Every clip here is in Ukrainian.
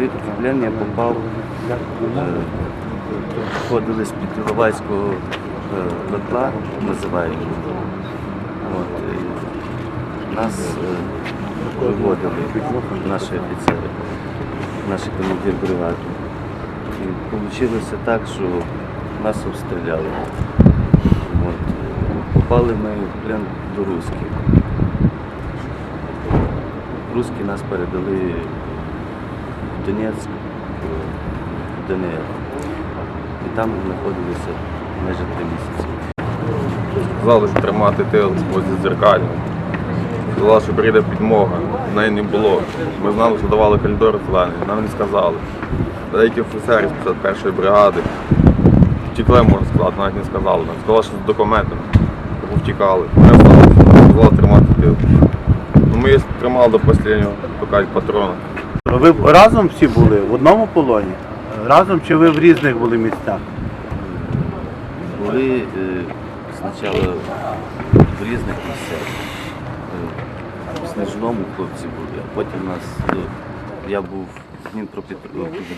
плі- в я попав, е, входили з-під Іловайського е, котла, називають. От, і нас е, виводили наші офіцери, наші командир бригади. І вийшло так, що нас обстріляли. От. Попали ми в плен до русських. Русські нас передали Донецьк, в ДНР. І там знаходилися майже три місяці. Сказали, що тримати тил возле дзеркалі. Сказали, що прийде підмога. Неї не було. Ми знали, що давали коридор зелений, нам не сказали. Деякі офіцери з 51-ї бригади втікли, можна сказати, навіть не сказали. Нам сказали, що з документами. Втікали. Ми осталися, сказали тримати тил. Ну, ми їх тримали до останнього, поки патрона. Ви разом всі були в одному полоні? Разом чи ви в різних були місцях? Були е, спочатку в різних місцях. Е, В Снежному хлопці були, а потім нас, е, я був в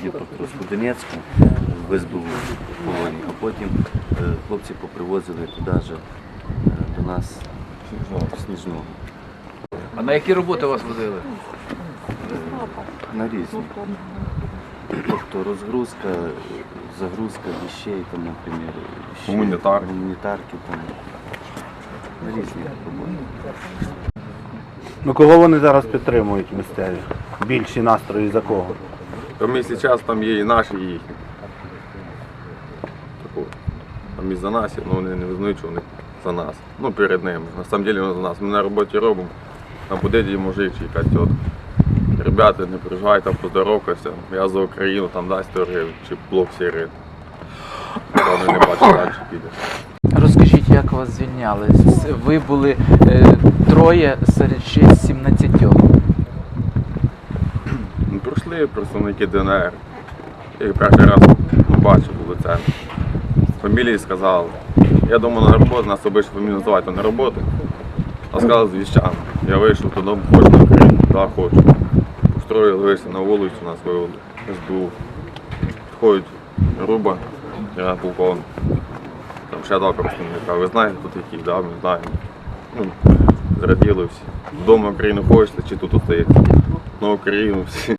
Дніпропетровську Донецьку, в СБУ в полоні, а потім е, хлопці попривозили туди же е, до нас в Сніжного. А на які роботи вас водили? На різні. Тобто розгрузка, загрузка вещей, там, наприклад, Гуманітарки. гуманітарки там. На різні роботи. Ну кого вони зараз підтримують місцеві? Більші настрої за кого? Там, якщо час, там є і наші, і їхні. Таку. Там і за нас, є, ну вони не визнають, що вони за нас. Ну, перед ними. На самом деле вони за нас. Ми на роботі робимо, там буде дій мужик чи якась тітка. Ребята, не переживайте, там поздоровкайся. Я за Україну, там дасть 100 гривень, чи блок сигарет. Вони не бачать далі піде. Розкажіть, як вас звільняли? Ви були е, троє серед ще 17. Ну, прийшли представники ДНР. Я їх перший раз ну, бачив у лице. Фамілії сказали. Я думав на роботу, нас обично фамілію називають а на роботу. А сказали з віщами. Я вийшов туди, хочу на Україну, так хочу. Устроїли, вийшли на вулицю, нас вивели. СБУ. Підходить груба, я полковник. Там ще два представника. Ви знаєте, тут які, да, ми знаємо. Ну, зраділи всі. Вдома Україну хочете чи тут остається? На Україну всі.